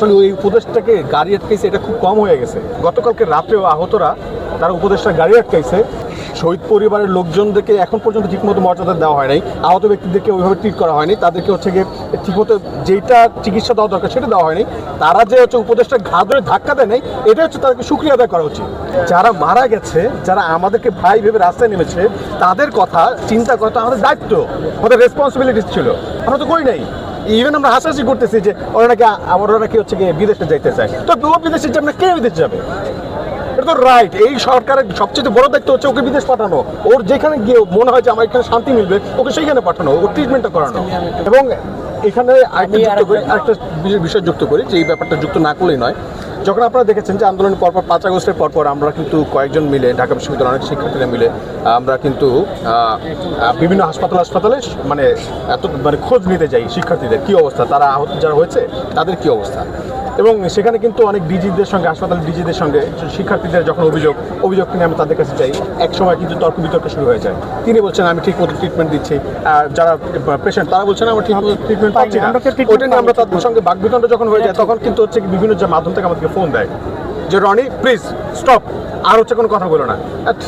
আসলে ওই উপদেশটাকে গাড়ি আটকাইছে, এটা খুব কম হয়ে গেছে। গতকালকে রাত্রেও আহতরা তারা উপদেশটা গাড়ি আটকাইছে। শহীদ পরিবারের লোকজনদেরকে এখন পর্যন্ত ঠিকমতো মর্যাদা দেওয়া হয় নাই। আহত ব্যক্তিদেরকে ওইভাবে ট্রিট করা হয়নি। তাদেরকে হচ্ছে গিয়ে ঠিকমতো যেটা চিকিৎসা দেওয়া দরকার সেটা দেওয়া হয়নি। তারা যে হচ্ছে উপদেশটা ঘা ধরে ধাক্কা দেয় নাই এটা হচ্ছে তাদেরকে সুক্রিয়া আদায় করা উচিত। যারা মারা গেছে, যারা আমাদেরকে ভাই ভেবে রাস্তায় নেমেছে, তাদের কথা, চিন্তা করা তো আমাদের দায়িত্ব, আমাদের রেসপন্সিবিলিটি ছিল। আমরা তো করি নাই। ইভেন আমরা হাসাহাসি করতেছি যে ওরা নাকি ওরা নাকি হচ্ছে গিয়ে বিদেশে যাইতে চায়। তো ও বিদেশে যাবে না কে বিদেশে যাবে? এটা তো রাইট এই সরকারের সবচেয়ে বড় দায়িত্ব হচ্ছে ওকে বিদেশ পাঠানো। ওর যেখানে গিয়ে মনে হয় যে আমার এখানে শান্তি মিলবে ওকে সেইখানে পাঠানো ওর ট্রিটমেন্টটা করানো। এবং এখানে আরেকটা বিষয় যুক্ত করি যে এই ব্যাপারটা যুক্ত না করলেই নয়। যখন আপনারা দেখেছেন যে আন্দোলনের পরপর পাঁচ আগস্টের পরপর আমরা কিন্তু কয়েকজন মিলে ঢাকা বিশ্ববিদ্যালয়ের অনেক শিক্ষার্থীরা মিলে আমরা কিন্তু বিভিন্ন হাসপাতাল হাসপাতালে মানে এত মানে খোঁজ নিতে যাই শিক্ষার্থীদের। কি অবস্থা? তারা আহত যারা হয়েছে তাদের কি অবস্থা? এবং সেখানে কিন্তু অনেক ডিজিদের সঙ্গে হাসপাতালের ডিজিদের সঙ্গে শিক্ষার্থীদের যখন অভিযোগ অভিযোগ নিয়ে আমি তাদের কাছে যাই এক সময় কিন্তু তর্ক বিতর্ক শুরু হয়ে যায়। তিনি বলছেন আমি ঠিক মতো ট্রিটমেন্ট দিচ্ছি। আর যারা পেশেন্ট তারা বলছেন আমরা ঠিক মতো ট্রিটমেন্ট পাচ্ছি না। আমরা ওটা নিয়ে আমরা তাদের সঙ্গে বাকবিতণ্ড যখন হয়ে যায়, তখন কিন্তু হচ্ছে বিভিন্ন যে মাধ্যম থেকে আমাদেরকে ফোন দেয় যে, রনি প্লিজ স্টপ আর হচ্ছে কোনো কথা বলো না।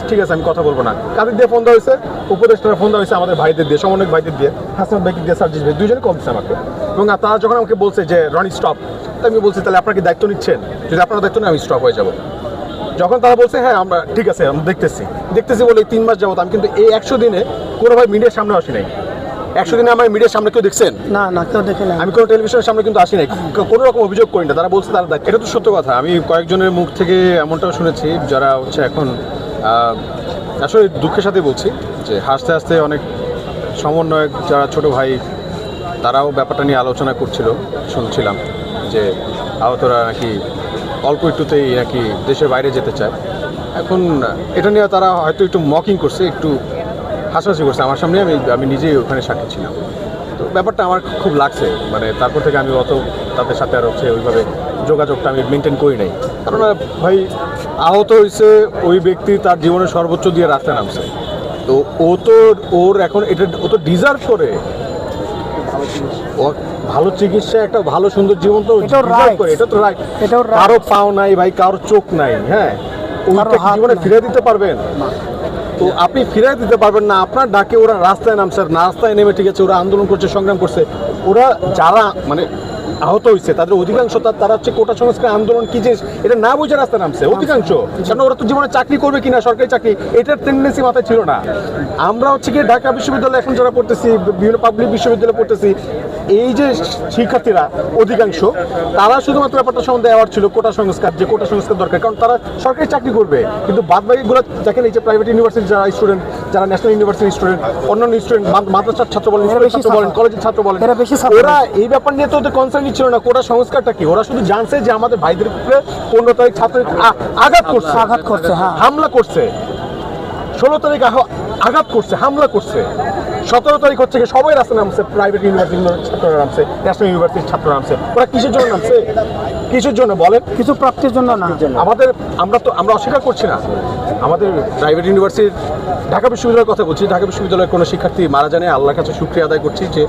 ঠিক আছে, আমি কথা বলব না। কাদের দিয়ে ফোন দেওয়া হয়েছে? উপদেষ্টারা ফোন দেওয়া হয়েছে আমাদের ভাইদের দিয়ে, সমন্বয়ক ভাইদের দিয়ে, হাসান ভাইকে দিয়ে, সার্জিস ভাই দুজনে কম দিচ্ছে আমাকে। এবং তারা যখন আমাকে বলছে যে, রনি স্টপ তাই আমি বলছি, তাহলে আপনার কি দায়িত্ব নিচ্ছেন? যদি আপনার দায়িত্ব নেই আমি স্টপ হয়ে যাব। যখন তারা বলছে হ্যাঁ আমরা, ঠিক আছে, আমরা দেখতেছি। দেখতেছি বলে তিন মাস যাবত আমি কিন্তু এই একশো দিনে কোনো ভাই মিডিয়ার সামনে আসি নাই। একশো দিনে আমার মিডিয়ার সামনে কেউ দেখছেন? না না কেউ দেখে না আমি কোনো টেলিভিশনের সামনে কিন্তু আসি নাই। কোনো রকম অভিযোগ করি না তারা বলছে তারা এটা তো সত্য কথা। আমি কয়েকজনের মুখ থেকে এমনটাও শুনেছি যারা হচ্ছে এখন আসলে দুঃখের সাথে বলছি যে হাসতে হাসতে অনেক সমন্বয়ক যারা ছোট ভাই তারাও ব্যাপারটা নিয়ে আলোচনা করছিল শুনছিলাম যে আহতরা নাকি অল্প একটুতেই নাকি দেশের বাইরে যেতে চায়। এখন এটা নিয়ে তারা হয়তো একটু মকিং করছে একটু হাসাহাসি করছে। আমার সামনে আমি আমি নিজেই ওখানে সাক্ষী ছিলাম। তো ব্যাপারটা আমার খুব লাগছে। মানে তারপর থেকে আমি অত তাদের সাথে আর হচ্ছে ওইভাবে যোগাযোগটা আমি মেনটেন করি নাই। কারণ ভাই আহত হয়েছে ওই ব্যক্তি তার জীবনে সর্বোচ্চ দিয়ে রাস্তায় নামছে। তো ও তো ওর এখন এটা ও তো ডিজার্ভ করে। ভালো চিকিৎসা একটা ভালো সুন্দর জীবন তো. করে। এটা তো রাইট কারও পাও নাই ভাই কারও চোখ নাই হ্যাঁ? ওইটা জীবনে ফিরে দিতে পারবেন? তো আপনি ফিরাই দিতে পারবেন না। আপনার ডাকে ওরা রাস্তায় নামছে রাস্তায় নেমে, ঠিক আছে, ওরা আন্দোলন করছে, সংগ্রাম করছে। ওরা যারা মানে আহত হয়েছে তাদের অধিকাংশ তারা হচ্ছে কোটা সংস্কার আন্দোলন কি জিনিস এটা না বুঝে রাস্তায় নামছে অধিকাংশ। কারণ ওরা তো জীবনে চাকরি করবে কিনা সরকারি চাকরি এটার টেন্ডেন্সি মাথায় ছিল না। আমরা হচ্ছে গিয়ে ঢাকা বিশ্ববিদ্যালয়ে এখন যারা পড়তেছি বিভিন্ন পাবলিক বিশ্ববিদ্যালয়ে পড়তেছি এই যে শিক্ষার্থীরা অধিকাংশ তারা শুধুমাত্র ব্যাপারটা সম্বন্ধে অ্যাওয়ার্ড ছিল কোটা সংস্কার যে কোটা সংস্কার দরকার। কারণ তারা সরকারি চাকরি করবে কিন্তু বাদ বাকিগুলো দেখেন এই যে প্রাইভেট ইউনিভার্সিটি যারা স্টুডেন্ট যারা ন্যাশনাল ইউনিভার্সিটি স্টুডেন্ট অন্যান্য স্টুডেন্ট মাদ্রাসার ছাত্র বলেন ছাত্র বলেন কলেজের ছাত্র বলেন। ওরা এই ব্যাপার নিয়ে তো ওদের কনসার্ন ছিল না কোটা সংস্কারটা কি? ওরা শুধু জানছে যে আমাদের ভাইদের উপরে পনেরো তারিখ ছাত্র আঘাত করছে। আঘাত করছে, হ্যাঁ। হামলা করছে। ষোলো তারিখ আঘাত করছে হামলা করছে। সতেরো তারিখ হচ্ছে কি সবাই রাস্তায় নামছে প্রাইভেট ইউনিভার্সিটির ছাত্ররা নামছে ন্যাশনাল ইউনিভার্সিটির ছাত্ররা নামছে। ওরা কিসের জন্য নামছে? কিসের জন্য বলেন? কিছু প্রাপ্তির জন্য না। আমাদের আমরা তো আমরা অস্বীকার করছি না। আমাদের প্রাইভেট ইউনিভার্সিটির ঢাকা বিশ্ববিদ্যালয়ের কথা বলছি। ঢাকা বিশ্ববিদ্যালয়ের কোনো শিক্ষার্থী মারা জানে আল্লাহর কাছে শুক্রিয়া আদায় করছি যে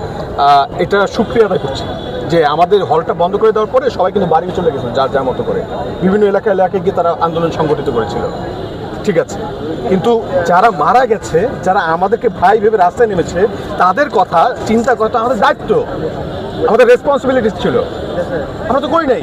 এটা শুক্রিয়া আদায় করছি। যে আমাদের হলটা বন্ধ করে দেওয়ার পরে সবাই কিন্তু বাড়ি চলে গেছিল যার যার মতো করে। বিভিন্ন এলাকায় এলাকায় গিয়ে তারা আন্দোলন সংগঠিত করেছিল। ঠিক আছে। কিন্তু যারা মারা গেছে, যারা আমাদেরকে ভাই ভেবে রাস্তায় নেমেছে, তাদের কথা চিন্তা করা আমাদের দায়িত্ব। আমাদের রেসপন্সিবিলিটিস ছিল। আমরা তো করি নাই।